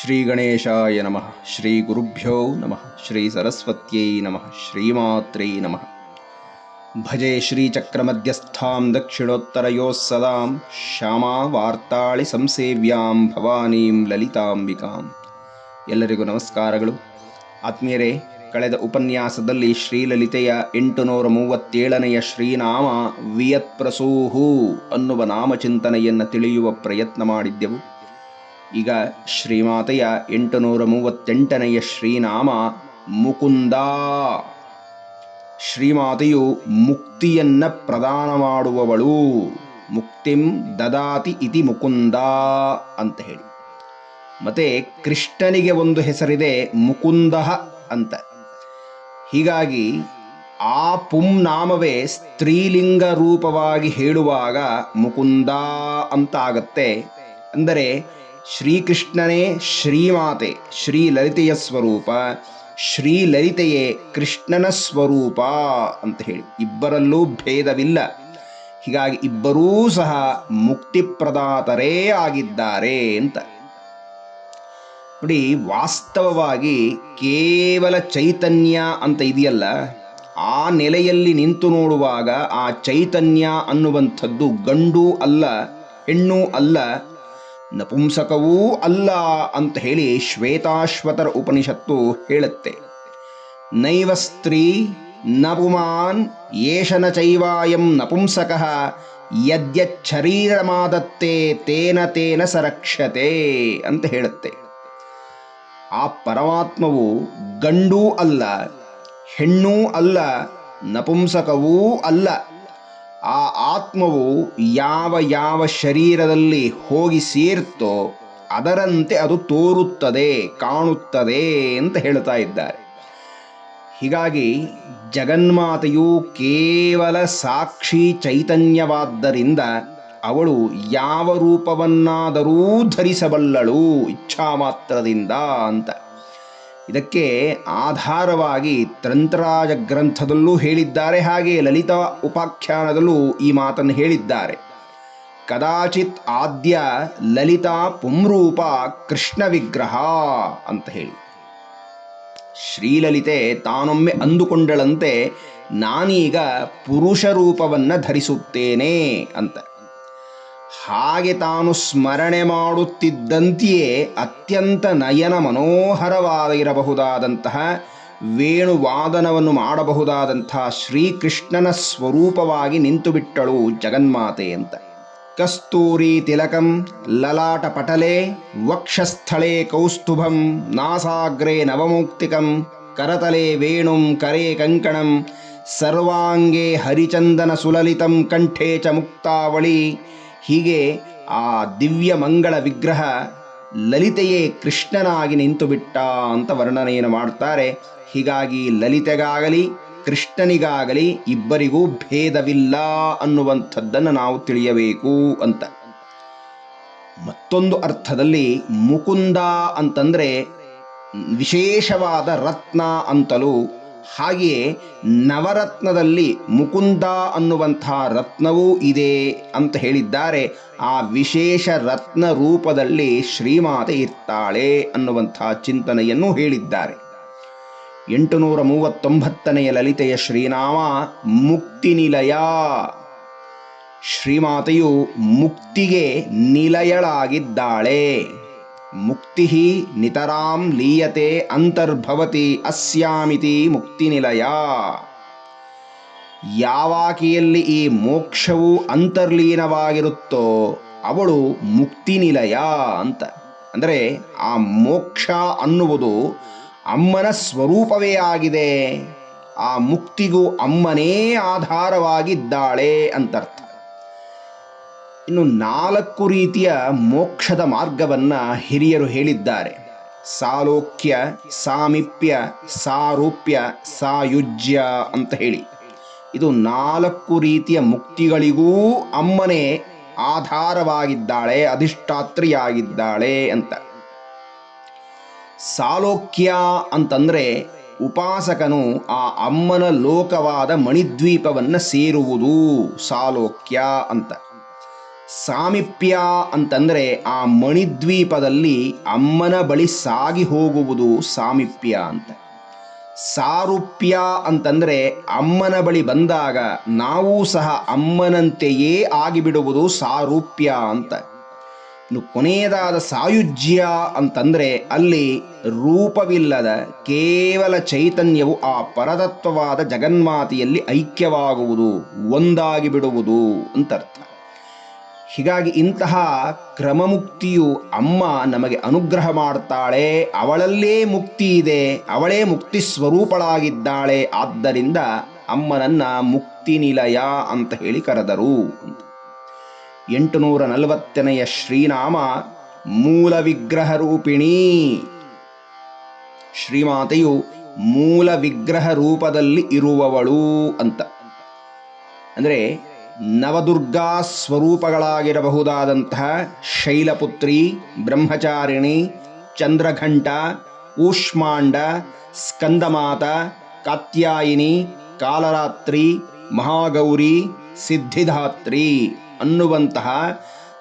ಶ್ರೀ ಗಣೇಶಾಯ ನಮಃ ಶ್ರೀ ಗುರುಭ್ಯೋ ನಮಃ ಶ್ರೀ ಸರಸ್ವತ್ಯೈ ನಮಃ ಶ್ರೀಮಾತ್ರೈ ನಮಃ ಭಜೆ ಶ್ರೀಚಕ್ರಮಧ್ಯಸ್ಥಾಂ ದಕ್ಷಿಣೋತ್ತರಯೋಃ ಸದಾಂ ಶ್ಯಾಮಾ ವಾರ್ತಾಳಿ ಸಂಸೇವ್ಯಾಂ ಭವಾನೀಂ ಲಲಿತಾಂಬಿಕಾಂ ಎಲ್ಲರಿಗೂ ನಮಸ್ಕಾರಗಳು. ಆತ್ಮೀಯರೇ, ಕಳೆದ ಉಪನ್ಯಾಸದಲ್ಲಿ ಶ್ರೀಲಲಿತೆಯ ಎಂಟುನೂರ ಮೂವತ್ತೇಳನೆಯ ಶ್ರೀನಾಮ ವಿಯತ್ಪ್ರಸೂಹು ಅನ್ನುವ ನಾಮಚಿಂತನೆಯನ್ನು ತಿಳಿಯುವ ಪ್ರಯತ್ನ ಮಾಡಿದ್ದೆವು. ಈಗ ಶ್ರೀಮಾತೆಯ ಎಂಟುನೂರ ಮೂವತ್ತೆಂಟನೆಯ ಶ್ರೀನಾಮ ಮುಕುಂದ. ಶ್ರೀಮಾತೆಯು ಮುಕ್ತಿಯನ್ನ ಪ್ರದಾನ ಮಾಡುವವಳು ಮುಕ್ತಿಂ ದದಾತಿ ಇತಿ ಮುಕುಂದ ಅಂತ ಹೇಳಿ. ಮತ್ತೆ ಕೃಷ್ಣನಿಗೆ ಒಂದು ಹೆಸರಿದೆ ಮುಕುಂದ ಅಂತ. ಹೀಗಾಗಿ ಆ ಪುಂ ನಾಮವೇ ಸ್ತ್ರೀಲಿಂಗ ರೂಪವಾಗಿ ಹೇಳುವಾಗ ಮುಕುಂದ ಅಂತ ಆಗತ್ತೆ ಅಂದರೆ ಶ್ರೀಕೃಷ್ಣನೇ ಶ್ರೀಮಾತೆ, ಶ್ರೀಲಲಿತೆಯ ಸ್ವರೂಪ, ಶ್ರೀಲಲಿತೆಯೇ ಕೃಷ್ಣನ ಸ್ವರೂಪ ಅಂತ ಹೇಳಿ. ಇಬ್ಬರಲ್ಲೂ ಭೇದವಿಲ್ಲ. ಹೀಗಾಗಿ ಇಬ್ಬರೂ ಸಹ ಮುಕ್ತಿಪ್ರದಾತರೇ ಆಗಿದ್ದಾರೆ ಅಂತ. ನೋಡಿ, ವಾಸ್ತವವಾಗಿ ಕೇವಲ ಚೈತನ್ಯ ಅಂತ ಇದೆಯಲ್ಲ, ಆ ನೆಲೆಯಲ್ಲಿ ನಿಂತು ನೋಡುವಾಗ ಆ ಚೈತನ್ಯ ಅನ್ನುವಂಥದ್ದು ಗಂಡು ಅಲ್ಲ, ಹೆಣ್ಣು ಅಲ್ಲ ನಪುಂಸಕವೂ ಅಲ್ಲ ಅಂತ ಹೇಳಿ ಶ್ವೇತಾಶ್ವತರ ಉಪನಿಷತ್ತು ಹೇಳುತ್ತೆ. ನೈವ ಸ್ತ್ರೀ ನಪುಮಾನ್ ಏಷನ ಚೈವಾಯಂ ನಪುಂಸಕ ಯದ್ಯರೀರಮಾದತ್ತೆ ತೇನ ತೇನ ಸರಕ್ಷತೆ ಅಂತ ಹೇಳುತ್ತೆ. ಆ ಪರಮಾತ್ಮವು ಗಂಡೂ ಅಲ್ಲ, ಹೆಣ್ಣೂ ಅಲ್ಲ, ನಪುಂಸಕವೂ ಅಲ್ಲ. ಆ ಆತ್ಮವು ಯಾವ ಯಾವ ಶರೀರದಲ್ಲಿ ಹೋಗಿ ಸೇರ್ತೋ ಅದರಂತೆ ಅದು ತೋರುತ್ತದೆ, ಕಾಣುತ್ತದೆ ಅಂತ ಹೇಳ್ತಾ ಇದ್ದಾರೆ. ಹೀಗಾಗಿ ಜಗನ್ಮಾತೆಯು ಕೇವಲ ಸಾಕ್ಷಿ ಚೈತನ್ಯವಾದ್ದರಿಂದ ಅವಳು ಯಾವ ರೂಪವನ್ನಾದರೂ ಧರಿಸಬಲ್ಲಳು ಇಚ್ಛಾ ಮಾತ್ರದಿಂದ ಅಂತ. ಇದಕ್ಕೆ ಆಧಾರವಾಗಿ ತಂತ್ರಾಜ ಗ್ರಂಥದಲ್ಲೂ ಹೇಳಿದ್ದಾರೆ ಹಾಗೆ ಲಲಿತಾ ಉಪಾಖ್ಯಾನದಲ್ಲೂ ಈ ಮಾತನ್ನು ಹೇಳಿದ್ದಾರೆ. ಕದಾಚಿತ್ ಆದ್ಯ ಲಲಿತಾ ಪುಂರೂಪ ಕೃಷ್ಣ ವಿಗ್ರಹ ಅಂತ ಹೇಳಿ. ಶ್ರೀಲಲಿತೆ ತಾನೊಮ್ಮೆ ಅಂದುಕೊಂಡಳಂತೆ ನಾನೀಗ ಪುರುಷ ರೂಪವನ್ನು ಧರಿಸುತ್ತೇನೆ ಅಂತ. ಹಾಗೆ ತಾನು ಸ್ಮರಣೆ ಮಾಡುತ್ತಿದ್ದಂತೆಯೇ ಅತ್ಯಂತ ನಯನ ಮನೋಹರವಾಗಿರಬಹುದಾದಂತಹ ವೇಣುವಾದನವನ್ನು ಮಾಡಬಹುದಾದಂತಹ ಶ್ರೀಕೃಷ್ಣನ ಸ್ವರೂಪವಾಗಿ ನಿಂತುಬಿಟ್ಟಳು ಜಗನ್ಮಾತೆ ಅಂತ. ಕಸ್ತೂರಿ ತಿಲಕಂ ಲಲಾಟ ಪಟಲೆ ವಕ್ಷಸ್ಥಳೆ ಕೌಸ್ತುಭಂ ನಾಸಾಗ್ರೆ ನವಮೌಕ್ತಿಕಂ ಕರತಲೆ ವೇಣುಂ ಕರೆ ಕಂಕಣಂ ಸರ್ವಾಂಗೆ ಹರಿಚಂದನ ಸುಲಲಿತಂ ಕಂಠೇ ಚ ಮುಕ್ತಾವಳಿ ಹೀಗೆ ಆ ದಿವ್ಯ ಮಂಗಳ ವಿಗ್ರಹ ಲಲಿತೆಯೇ ಕೃಷ್ಣನಾಗಿ ನಿಂತು ಬಿಟ್ಟ ಅಂತ ವರ್ಣನೆಯನ್ನು ಮಾಡ್ತಾರೆ ಹೀಗಾಗಿ ಲಲಿತೆಗಾಗಲಿ, ಕೃಷ್ಣನಿಗಾಗಲಿ ಇಬ್ಬರಿಗೂ ಭೇದವಿಲ್ಲ ಅನ್ನುವಂಥದ್ದನ್ನು ನಾವು ತಿಳಿಯಬೇಕು ಅಂತ. ಮತ್ತೊಂದು ಅರ್ಥದಲ್ಲಿ ಮುಕುಂದ ಅಂತಂದ್ರೆ ವಿಶೇಷವಾದ ರತ್ನ ಅಂತಲೂ ಹಾಗೆಯೇ ನವರತ್ನದಲ್ಲಿ ಮುಕುಂದ ಅನ್ನುವಂತಹ ರತ್ನವೂ ಇದೆ ಅಂತ ಹೇಳಿದ್ದಾರೆ. ಆ ವಿಶೇಷ ರತ್ನ ರೂಪದಲ್ಲಿ ಶ್ರೀಮಾತೆ ಇರ್ತಾಳೆ ಅನ್ನುವಂತಹ ಚಿಂತನೆಯನ್ನು ಹೇಳಿದ್ದಾರೆ. ಎಂಟುನೂರ ಮೂವತ್ತೊಂಬತ್ತನೆಯ ಲಲಿತೆಯ ಶ್ರೀನಾಮ ಮುಕ್ತಿ ನಿಲಯ. ಶ್ರೀಮಾತೆಯು ಮುಕ್ತಿಗೆ ನಿಲಯಳಾಗಿದ್ದಾಳೆ. ಮುಕ್ತಿ ನಿತರಾಂ ಲೀಯತೆ ಅಂತರ್ಭವತಿ ಅಸ್ಯಾಮಿತಿ ಮುಕ್ತಿನಿಲಯ. ಯಾವಾಕಿಯಲ್ಲಿ ಈ ಮೋಕ್ಷವು ಅಂತರ್ಲೀನವಾಗಿರುತ್ತೋ ಅವಳು ಮುಕ್ತಿನಿಲಯ ಅಂತ. ಅಂದರೆ ಆ ಮೋಕ್ಷ ಅನ್ನುವುದು ಅಮ್ಮನ ಸ್ವರೂಪವೇ ಆಗಿದೆ. ಆ ಮುಕ್ತಿಗೂ ಅಮ್ಮನೇ ಆಧಾರವಾಗಿದ್ದಾಳೆ ಅಂತರ್ಥ. ಇನ್ನು ನಾಲ್ಕು ರೀತಿಯ ಮೋಕ್ಷದ ಮಾರ್ಗವನ್ನ ಹಿರಿಯರು ಹೇಳಿದ್ದಾರೆ. ಸಾಲೋಕ್ಯ, ಸಾಮೀಪ್ಯ, ಸಾರೂಪ್ಯ, ಸಾಯುಜ್ಯ ಅಂತ ಹೇಳಿ. ಇದು ನಾಲ್ಕು ರೀತಿಯ ಮುಕ್ತಿಗಳಿಗೂ ಅಮ್ಮನೇ ಆಧಾರವಾಗಿದ್ದಾಳೆ, ಅಧಿಷ್ಠಾತ್ರಿಯಾಗಿದ್ದಾಳೆ ಅಂತ. ಸಾಲೋಕ್ಯ ಅಂತಂದ್ರೆ ಉಪಾಸಕನು ಆ ಅಮ್ಮನ ಲೋಕವಾದ ಮಣಿದ್ವೀಪವನ್ನು ಸೇರುವುದು ಸಾಲೋಕ್ಯ ಅಂತ. ಸಾಮೀಪ್ಯ ಅಂತಂದರೆ ಆ ಮಣಿದ್ವೀಪದಲ್ಲಿ ಅಮ್ಮನ ಬಳಿ ಸಾಗಿ ಹೋಗುವುದು ಸಾಮೀಪ್ಯ ಅಂತ. ಸಾರೂಪ್ಯ ಅಂತಂದರೆ ಅಮ್ಮನ ಬಳಿ ಬಂದಾಗ ನಾವೂ ಸಹ ಅಮ್ಮನಂತೆಯೇ ಆಗಿಬಿಡುವುದು ಸಾರೂಪ್ಯ ಅಂತ. ಇನ್ನು ಕೊನೆಯದಾದ ಸಾಯುಜ್ಯ ಅಂತಂದರೆ ಅಲ್ಲಿ ರೂಪವಿಲ್ಲದ ಕೇವಲ ಚೈತನ್ಯವು ಆ ಪರತತ್ವವಾದ ಜಗನ್ಮಾತೆಯಲ್ಲಿ ಐಕ್ಯವಾಗುವುದು ಒಂದಾಗಿ ಬಿಡುವುದು ಅಂತರ್ಥ. ಹೀಗಾಗಿ ಇಂತಹ ಕ್ರಮಮುಕ್ತಿಯು ಅಮ್ಮ ನಮಗೆ ಅನುಗ್ರಹ ಮಾಡ್ತಾಳೆ, ಅವಳಲ್ಲೇ ಮುಕ್ತಿ ಇದೆ, ಅವಳೇ ಮುಕ್ತಿ ಸ್ವರೂಪಳಾಗಿದ್ದಾಳೆ, ಆದ್ದರಿಂದ ಅಮ್ಮನನ್ನ ಮುಕ್ತಿ ನಿಲಯ ಅಂತ ಹೇಳಿ ಕರೆದರು. ಎಂಟುನೂರ ನಲವತ್ತನೆಯ ಶ್ರೀನಾಮ ಮೂಲ ವಿಗ್ರಹ ರೂಪಿಣಿ. ಶ್ರೀಮಾತೆಯು ಮೂಲ ವಿಗ್ರಹ ರೂಪದಲ್ಲಿ ಇರುವವಳು ಅಂತ. ಅಂದರೆ ನವದುರ್ಗಾ ಸ್ವರೂಪಗಳಾಗಿರಬಹುದಾದಂತಹ ಶೈಲಪುತ್ರಿ, ಬ್ರಹ್ಮಚಾರಿಣಿ, ಚಂದ್ರಘಂಟ ಊಷ್ಮಾಂಡ ಸ್ಕಂದಮಾತ, ಕಾತ್ಯಾಯಿನಿ, ಕಾಲರಾತ್ರಿ, ಮಹಾಗೌರಿ, ಸಿದ್ಧಿಧಾತ್ರಿ ಅನ್ನುವಂತಹ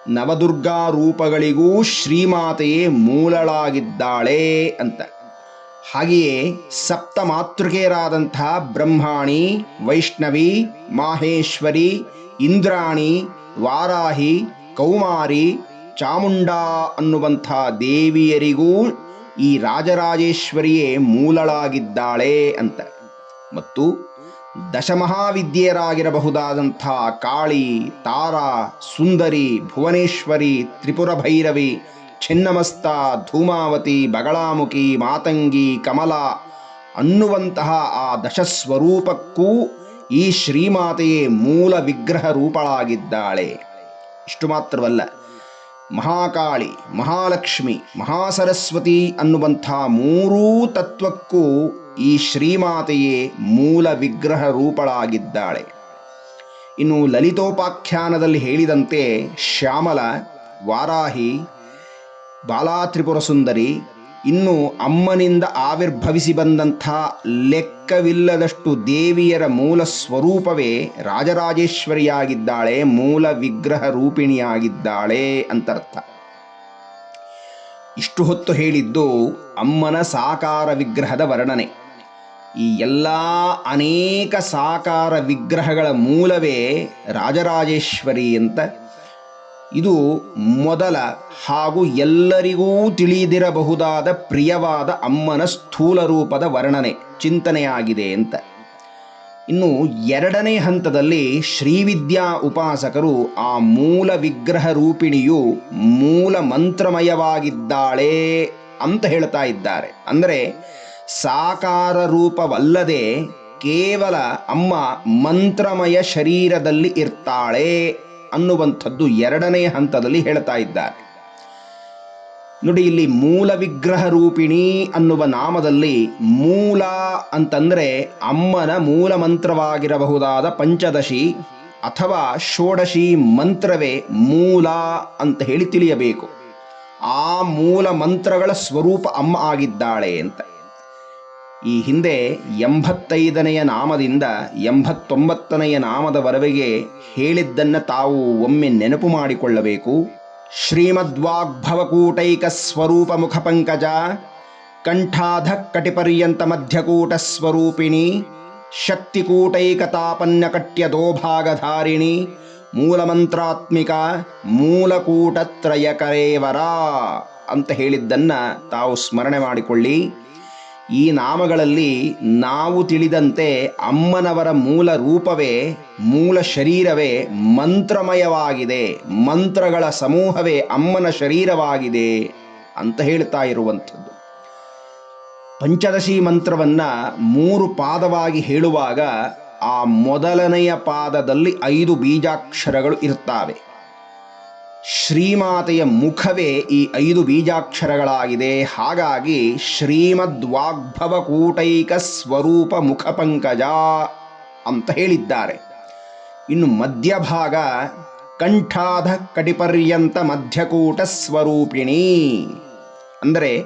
ನವದುರ್ಗಾ ರೂಪಗಳಿಗೂ ಶ್ರೀಮಾತೆಯೇ ಮೂಲಳಾಗಿದ್ದಾಳೆ ಅಂತ. ಹಾಗೆಯೇ ಸಪ್ತ ಮಾತೃಕೆಯರಾದಂತಹ ಬ್ರಹ್ಮಾಣಿ, ವೈಷ್ಣವಿ, ಮಾಹೇಶ್ವರಿ, ಇಂದ್ರಾಣಿ, ವಾರಾಹಿ, ಕೌಮಾರಿ, ಚಾಮುಂಡಾ ಅನ್ನುವಂಥ ದೇವಿಯರಿಗೂ ಈ ರಾಜರಾಜೇಶ್ವರಿಯೇ ಮೂಲಳಾಗಿದ್ದಾಳೆ ಅಂತ. ಮತ್ತು ದಶಮಹಾವಿದ್ಯೆಯರಾಗಿರಬಹುದಾದಂಥ ಕಾಳಿ, ತಾರಾ, ಸುಂದರಿ, ಭುವನೇಶ್ವರಿ ತ್ರಿಪುರ ಭೈರವಿ ಛಿನ್ನಮಸ್ತ, ಧೂಮಾವತಿ, ಬಗಳಾಮುಖಿ, ಮಾತಂಗಿ, ಕಮಲ ಅನ್ನುವಂತಹ ಆ ದಶಸ್ವರೂಪಕ್ಕೂ ಈ ಶ್ರೀಮಾತೆಯೇ ಮೂಲ ವಿಗ್ರಹ ರೂಪಳಾಗಿದ್ದಾಳೆ. ಇಷ್ಟು ಮಾತ್ರವಲ್ಲ, ಮಹಾಕಾಳಿ, ಮಹಾಲಕ್ಷ್ಮಿ, ಮಹಾಸರಸ್ವತಿ ಅನ್ನುವಂಥ ಮೂರೂ ತತ್ವಕ್ಕೂ ಈ ಶ್ರೀಮಾತೆಯೇ ಮೂಲ ವಿಗ್ರಹ ರೂಪಳಾಗಿದ್ದಾಳೆ. ಇನ್ನು ಲಲಿತೋಪಾಖ್ಯಾನದಲ್ಲಿ ಹೇಳಿದಂತೆ ಶ್ಯಾಮಲ, ವಾರಾಹಿ ಬಾಲಾ ತ್ರಿಪುರ ಸುಂದರಿ, ಇನ್ನು ಅಮ್ಮನಿಂದ ಆವಿರ್ಭವಿಸಿ ಬಂದಂಥ ಲೆಕ್ಕವಿಲ್ಲದಷ್ಟು ದೇವಿಯರ ಮೂಲ ಸ್ವರೂಪವೇ ರಾಜರಾಜೇಶ್ವರಿಯಾಗಿದ್ದಾಳೆ, ಮೂಲ ವಿಗ್ರಹ ರೂಪಿಣಿಯಾಗಿದ್ದಾಳೆ ಅಂತರ್ಥ ಇಷ್ಟು ಹೊತ್ತು ಹೇಳಿದ್ದು ಅಮ್ಮನ ಸಾಕಾರ ವಿಗ್ರಹದ ವರ್ಣನೆ. ಈ ಎಲ್ಲ ಅನೇಕ ಸಾಕಾರ ವಿಗ್ರಹಗಳ ಮೂಲವೇ ರಾಜರಾಜೇಶ್ವರಿ ಅಂತ ಇದು ಮೊದಲ ಹಾಗೂ ಎಲ್ಲರಿಗೂ ತಿಳಿದಿರಬಹುದಾದ ಪ್ರಿಯವಾದ ಅಮ್ಮನ ಸ್ಥೂಲ ರೂಪದ ವರ್ಣನೆ, ಚಿಂತನೆಯಾಗಿದೆ ಅಂತ. ಇನ್ನು ಎರಡನೇ ಹಂತದಲ್ಲಿ ಶ್ರೀವಿದ್ಯಾ ಉಪಾಸಕರು ಆ ಮೂಲ ವಿಗ್ರಹ ರೂಪಿಣಿಯು ಮೂಲ ಮಂತ್ರಮಯವಾಗಿದ್ದಾಳೆ ಅಂತ ಹೇಳ್ತಾ ಇದ್ದಾರೆ. ಅಂದರೆ ಸಾಕಾರ ರೂಪವಲ್ಲದೆ ಕೇವಲ ಅಮ್ಮ ಮಂತ್ರಮಯ ಶರೀರದಲ್ಲಿ ಇರ್ತಾಳೆ ಅನ್ನುವಂಥದ್ದು ಎರಡನೇ ಹಂತದಲ್ಲಿ ಹೇಳ್ತಾ ಇದ್ದಾರೆ. ನೋಡಿ, ಇಲ್ಲಿ ಮೂಲ ವಿಗ್ರಹ ರೂಪಿಣಿ ಅನ್ನುವ ನಾಮದಲ್ಲಿ ಮೂಲ ಅಂತಂದ್ರೆ ಅಮ್ಮನ ಮೂಲ ಮಂತ್ರವಾಗಿರಬಹುದಾದ ಪಂಚದಶಿ ಅಥವಾ ಷೋಡಶಿ ಮಂತ್ರವೇ ಮೂಲ ಅಂತ ಹೇಳಿ ತಿಳಿಯಬೇಕು. ಆ ಮೂಲ ಮಂತ್ರಗಳ ಸ್ವರೂಪ ಅಮ್ಮ ಆಗಿದ್ದಾಳೆ ಅಂತ. ಈ ಹಿಂದೆ ಎಂಬತ್ತೈದನೆಯ ನಾಮದಿಂದ ಎಂಬತ್ತೊಂಬತ್ತನೆಯ ನಾಮದವರೆಗೆ ಹೇಳಿದ್ದನ್ನು ತಾವು ಒಮ್ಮೆ ನೆನಪು ಮಾಡಿಕೊಳ್ಳಬೇಕು. ಶ್ರೀಮದ್ವಾಗ್ಭವಕೂಟೈಕ ಸ್ವರೂಪ ಮುಖ ಪಂಕಜ ಕಂಠಾಧ ಕಟಿಪರ್ಯಂತ ಮಧ್ಯಕೂಟ ಸ್ವರೂಪಿಣಿ ಶಕ್ತಿಕೂಟೈಕತಾಪನ್ನಕಟ್ಯ ದೋಭಾಗಧಾರಿಣಿ ಮೂಲಮಂತ್ರಾತ್ಮಿಕ ಮೂಲಕೂಟತ್ರಯಕರೇವರ ಅಂತ ಹೇಳಿದ್ದನ್ನು ತಾವು ಸ್ಮರಣೆ ಮಾಡಿಕೊಳ್ಳಿ. ಈ ನಾಮಗಳಲ್ಲಿ ನಾವು ತಿಳಿದಂತೆ ಅಮ್ಮನವರ ಮೂಲ ರೂಪವೇ, ಮೂಲ ಶರೀರವೇ ಮಂತ್ರಮಯವಾಗಿದೆ. ಮಂತ್ರಗಳ ಸಮೂಹವೇ ಅಮ್ಮನ ಶರೀರವಾಗಿದೆ ಅಂತ ಹೇಳ್ತಾ ಇರುವಂಥದ್ದು. ಪಂಚದಶಿ ಮಂತ್ರವನ್ನ ಮೂರು ಪಾದವಾಗಿ ಹೇಳುವಾಗ ಆ ಮೊದಲನೆಯ ಪಾದದಲ್ಲಿ ಐದು ಬೀಜಾಕ್ಷರಗಳು ಇರ್ತಾವೆ. ಶ್ರೀಮಾತೆಯ ಮುಖವೇ ಈ ಐದು ಬೀಜಾಕ್ಷರಗಳಾಗಿದೆ. ಹಾಗಾಗಿ ಶ್ರೀಮದ್ವಾಗ್ಭವ ಕೂಟೈಕ ಸ್ವರೂಪ ಮುಖ ಪಂಕಜ ಅಂತ ಹೇಳಿದ್ದಾರೆ. ಇನ್ನು ಮಧ್ಯಭಾಗ, ಕಂಠಾಧ ಕಟಿಪರ್ಯಂತ ಮಧ್ಯಕೂಟ ಸ್ವರೂಪಿಣಿ. ಅಂದರೆ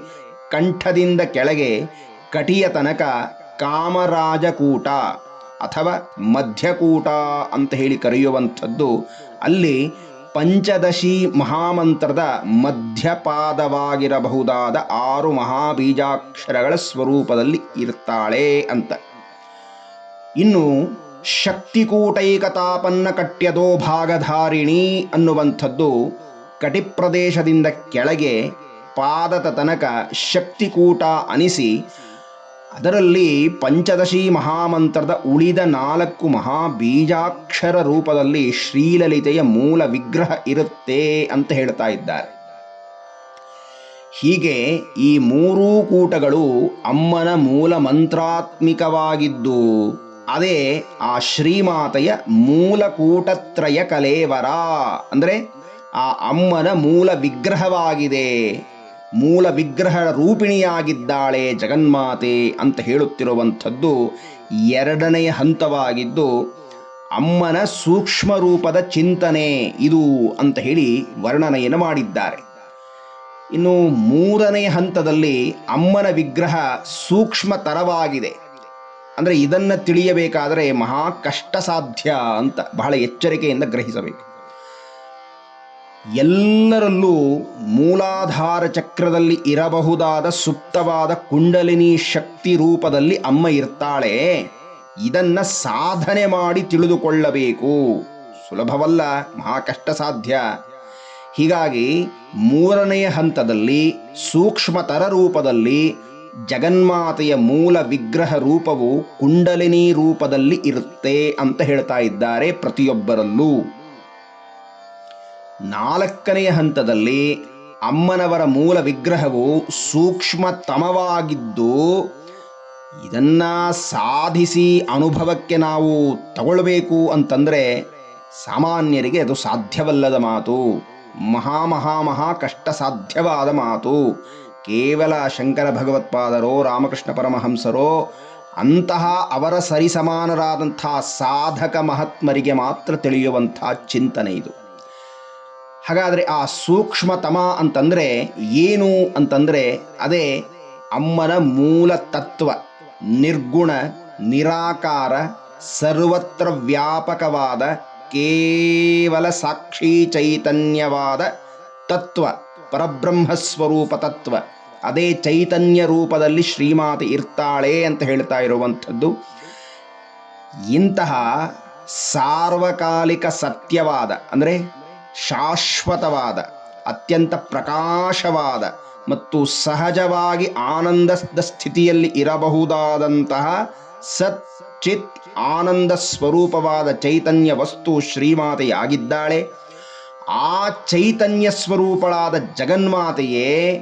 ಕಂಠದಿಂದ ಕೆಳಗೆ ಕಟಿಯ ತನಕ ಕಾಮರಾಜಕೂಟ ಅಥವಾ ಮಧ್ಯಕೂಟ ಅಂತ ಹೇಳಿ ಕರೆಯುವಂಥದ್ದು. ಅಲ್ಲಿ ಪಂಚದಶಿ ಮಹಾಮಂತ್ರದ ಮಧ್ಯಪಾದವಾಗಿರಬಹುದಾದ ಆರು ಮಹಾಬೀಜಾಕ್ಷರಗಳ ಸ್ವರೂಪದಲ್ಲಿ ಇರ್ತಾಳೆ ಅಂತ. ಇನ್ನು ಶಕ್ತಿಕೂಟೈಕತಾಪನ್ನ ಕಟ್ಯದೋ ಭಾಗಧಾರಿಣಿ ಅನ್ನುವಂಥದ್ದು ಕಟಿಪ್ರದೇಶದಿಂದ ಕೆಳಗೆ ಪಾದದ ತನಕ ಶಕ್ತಿಕೂಟ ಅನಿಸಿ ಅದರಲ್ಲಿ ಪಂಚದಶಿ ಮಹಾಮಂತ್ರದ ಉಳಿದ ನಾಲ್ಕು ಮಹಾಬೀಜಾಕ್ಷರ ರೂಪದಲ್ಲಿ ಶ್ರೀಲಲಿತೆಯ ಮೂಲ ವಿಗ್ರಹ ಇರುತ್ತೆ ಅಂತ ಹೇಳ್ತಾ ಇದ್ದಾರೆ. ಹೀಗೆ ಈ ಮೂರೂ ಕೂಟಗಳು ಅಮ್ಮನ ಮೂಲ ಮಂತ್ರಾತ್ಮಿಕವಾಗಿದ್ದು, ಅದೇ ಆ ಶ್ರೀಮಾತೆಯ ಮೂಲಕೂಟತ್ರಯ ಕಲೇವರ ಅಂದರೆ ಆ ಅಮ್ಮನ ಮೂಲ ವಿಗ್ರಹವಾಗಿದೆ. ಮೂಲ ವಿಗ್ರಹ ರೂಪಿಣಿಯಾಗಿದ್ದಾಳೆ ಜಗನ್ಮಾತೆ ಅಂತ ಹೇಳುತ್ತಿರುವಂಥದ್ದು ಎರಡನೆಯ ಹಂತವಾಗಿದ್ದು, ಅಮ್ಮನ ಸೂಕ್ಷ್ಮ ರೂಪದ ಚಿಂತನೆ ಇದು ಅಂತ ಹೇಳಿ ವರ್ಣನೆಯನ್ನು ಮಾಡಿದ್ದಾರೆ. ಇನ್ನು ಮೂರನೆಯ ಹಂತದಲ್ಲಿ ಅಮ್ಮನ ವಿಗ್ರಹ ಸೂಕ್ಷ್ಮತರವಾಗಿದೆ ಅಂದರೆ ಇದನ್ನು ತಿಳಿಯಬೇಕಾದರೆ ಮಹಾ ಕಷ್ಟ ಸಾಧ್ಯ ಅಂತ ಬಹಳ ಎಚ್ಚರಿಕೆಯಿಂದ ಗ್ರಹಿಸಬೇಕು. ಎಲ್ಲರಲ್ಲೂ ಮೂಲಾಧಾರ ಚಕ್ರದಲ್ಲಿ ಇರಬಹುದಾದ ಸುಪ್ತವಾದ ಕುಂಡಲಿನಿ ಶಕ್ತಿ ರೂಪದಲ್ಲಿ ಅಮ್ಮ ಇರ್ತಾಳೆ. ಇದನ್ನ ಸಾಧನೆ ಮಾಡಿ ತಿಳಿದುಕೊಳ್ಳಬೇಕು. ಸುಲಭವಲ್ಲ ಮಹಾ ಕಷ್ಟ ಸಾಧ್ಯ ಹೀಗಾಗಿ ಮೂರನೆಯ ಹಂತದಲ್ಲಿ, ಸೂಕ್ಷ್ಮತರ ರೂಪದಲ್ಲಿ, ಜಗನ್ಮಾತೆಯ ಮೂಲ ವಿಗ್ರಹ ರೂಪವು ಕುಂಡಲಿನಿ ರೂಪದಲ್ಲಿ ಇರುತ್ತೆ ಅಂತ ಹೇಳ್ತಾ ಇದ್ದಾರೆ ಪ್ರತಿಯೊಬ್ಬರಲ್ಲೂ. ನಾಲ್ಕನೆಯ ಹಂತದಲ್ಲಿ ಅಮ್ಮನವರ ಮೂಲ ವಿಗ್ರಹವು ಸೂಕ್ಷ್ಮತಮವಾಗಿದ್ದು, ಇದನ್ನ ಸಾಧಿಸಿ ಅನುಭವಕ್ಕೆ ನಾವು ತಗೊಳ್ಬೇಕು ಅಂತಂದ್ರೆ ಸಾಮಾನ್ಯರಿಗೆ ಅದು ಸಾಧ್ಯವಲ್ಲದ ಮಾತು. ಮಹಾ ಮಹಾ ಮಹಾ ಕಷ್ಟ ಸಾಧ್ಯವಾದ ಮಾತು. ಕೇವಲ ಶಂಕರ ಭಗವತ್ಪಾದರೋ, ರಾಮಕೃಷ್ಣ ಪರಮಹಂಸರೋ, ಅಂತಹ ಅವರ ಸರಿಸಮಾನರಾದಂಥ ಸಾಧಕ ಮಹಾತ್ಮರಿಗೆ ಮಾತ್ರ ತಿಳಿಯುವಂಥ ಚಿಂತನೆ ಇದು. ಹಾಗಾದರೆ ಆ ಸೂಕ್ಷ್ಮತಮ ಅಂತಂದರೆ ಏನು ಅಂತಂದರೆ ಅದೇ ಅಮ್ಮನ ಮೂಲ ತತ್ವ, ನಿರ್ಗುಣ, ನಿರಾಕಾರ, ಸರ್ವತ್ರ ವ್ಯಾಪಕವಾದ, ಕೇವಲ ಸಾಕ್ಷಿ ಚೈತನ್ಯವಾದ ತತ್ವ, ಪರಬ್ರಹ್ಮ ಸ್ವರೂಪ ತತ್ವ. ಅದೇ ಚೈತನ್ಯ ರೂಪದಲ್ಲಿ ಶ್ರೀಮಾತೆ ಇರ್ತಾಳೆ ಅಂತ ಹೇಳ್ತಾ ಇರುವಂಥದ್ದು. ಇಂತಹ ಸಾರ್ವಕಾಲಿಕ ಸತ್ಯವಾದ, ಅಂದರೆ ಶಾಶ್ವತವಾದ, ಅತ್ಯಂತ ಪ್ರಕಾಶವಾದ ಮತ್ತು ಸಹಜವಾಗಿ ಆನಂದದ ಸ್ಥಿತಿಯಲ್ಲಿ ಇರಬಹುದಾದಂತಹ ಸತ್ ಚಿತ್ ಆನಂದ ಸ್ವರೂಪವಾದ ಚೈತನ್ಯ ವಸ್ತು ಶ್ರೀಮಾತೆಯಾಗಿದ್ದಾಳೆ. ಆ ಚೈತನ್ಯ ಸ್ವರೂಪಳಾದ ಜಗನ್ಮಾತೆಯೇ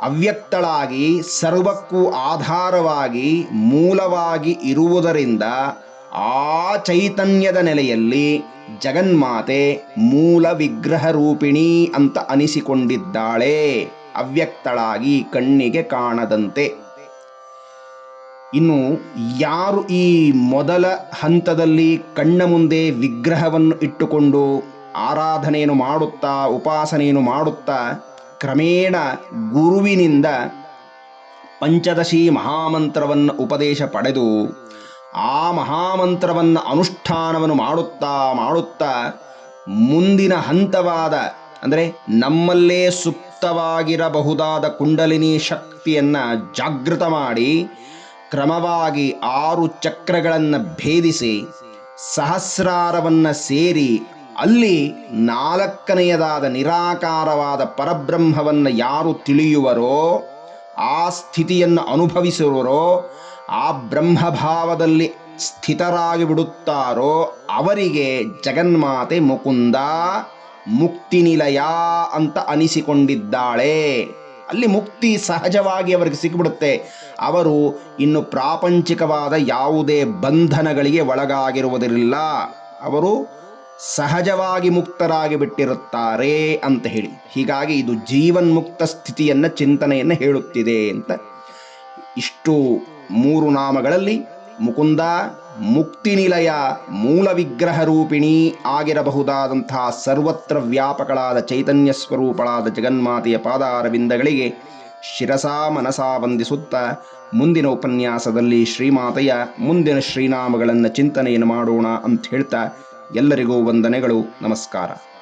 ಅವ್ಯಕ್ತಳಾಗಿ, ಸರ್ವಕ್ಕೂ ಆಧಾರವಾಗಿ, ಮೂಲವಾಗಿ ಇರುವುದರಿಂದ ಆ ಚೈತನ್ಯದ ನೆಲೆಯಲ್ಲಿ ಜಗನ್ಮಾತೆ ಮೂಲ ವಿಗ್ರಹ ರೂಪಿಣಿ ಅಂತ ಅನಿಸಿಕೊಂಡಿದ್ದಾಳೆ. ಅವ್ಯಕ್ತಳಾಗಿ ಕಣ್ಣಿಗೆ ಕಾಣದಂತೆ. ಇನ್ನು ಯಾರು ಈ ಮೊದಲ ಹಂತದಲ್ಲಿ ಕಣ್ಣ ಮುಂದೆ ವಿಗ್ರಹವನ್ನು ಇಟ್ಟುಕೊಂಡು ಆರಾಧನೆಯನ್ನು ಮಾಡುತ್ತಾ, ಉಪಾಸನೆಯನ್ನು ಮಾಡುತ್ತಾ, ಕ್ರಮೇಣ ಗುರುವಿನಿಂದ ಪಂಚದಶಿ ಮಹಾಮಂತ್ರವನ್ನು ಉಪದೇಶ ಪಡೆದು ಆ ಮಹಾಮಂತ್ರವನ್ನು ಅನುಷ್ಠಾನವನ್ನು ಮಾಡುತ್ತಾ ಮಾಡುತ್ತಾ ಮುಂದಿನ ಹಂತವಾದ, ಅಂದರೆ ನಮ್ಮಲ್ಲೇ ಸುಪ್ತವಾಗಿರಬಹುದಾದ ಕುಂಡಲಿನಿ ಶಕ್ತಿಯನ್ನು ಜಾಗೃತ ಮಾಡಿ, ಕ್ರಮವಾಗಿ ಆರು ಚಕ್ರಗಳನ್ನು ಭೇದಿಸಿ, ಸಹಸ್ರಾರವನ್ನು ಸೇರಿ ಅಲ್ಲಿ ನಾಲ್ಕನೆಯದಾದ ನಿರಾಕಾರವಾದ ಪರಬ್ರಹ್ಮವನ್ನು ಯಾರು ತಿಳಿಯುವರೋ, ಆ ಸ್ಥಿತಿಯನ್ನು ಅನುಭವಿಸುವರೋ ಆ ಬ್ರಹ್ಮಭಾವದಲ್ಲಿ ಸ್ಥಿತರಾಗಿ ಬಿಡುತ್ತಾರೋ ಅವರಿಗೆ ಜಗನ್ಮಾತೆ ಮುಕುಂದ ಮುಕ್ತಿ ನಿಲಯ ಅಂತ ಅನಿಸಿಕೊಂಡಿದ್ದಾಳೆ. ಅಲ್ಲಿ ಮುಕ್ತಿ ಸಹಜವಾಗಿ ಅವರಿಗೆ ಸಿಕ್ಕಿಬಿಡುತ್ತೆ ಅವರು ಇನ್ನು ಪ್ರಾಪಂಚಿಕವಾದ ಯಾವುದೇ ಬಂಧನಗಳಿಗೆ ಒಳಗಾಗಿರುವುದಿಲ್ಲ. ಅವರು ಸಹಜವಾಗಿ ಮುಕ್ತರಾಗಿ ಬಿಟ್ಟಿರುತ್ತಾರೆ ಅಂತ ಹೇಳಿ. ಹೀಗಾಗಿ ಇದು ಜೀವನ್ಮುಕ್ತ ಸ್ಥಿತಿಯನ್ನು ಚಿಂತನೆಯನ್ನು ಹೇಳುತ್ತಿದೆ ಅಂತ ಇಷ್ಟು ಮೂರು ನಾಮಗಳಲ್ಲಿ ಮುಕುಂದ ಮುಕ್ತಿನಿಲಯ ಮೂಲ ವಿಗ್ರಹ ರೂಪಿಣಿ ಆಗಿರಬಹುದಾದಂತಹ ಸರ್ವತ್ರ ವ್ಯಾಪಕಳಾದ ಚೈತನ್ಯ ಸ್ವರೂಪಳಾದ ಜಗನ್ಮಾತೆಯ ಪಾದಾರವಿಂದಗಳಿಗೆ ಶಿರಸಾ ಮನಸಾ ವಂದಿಸುತ್ತಾ ಮುಂದಿನ ಉಪನ್ಯಾಸದಲ್ಲಿ ಶ್ರೀಮಾತೆಯ ಮುಂದಿನ ಶ್ರೀನಾಮಗಳನ್ನು ಚಿಂತನೆಯನ್ನು ಮಾಡೋಣ ಅಂತ ಹೇಳ್ತಾ ಎಲ್ಲರಿಗೂ ವಂದನೆಗಳು, ನಮಸ್ಕಾರ.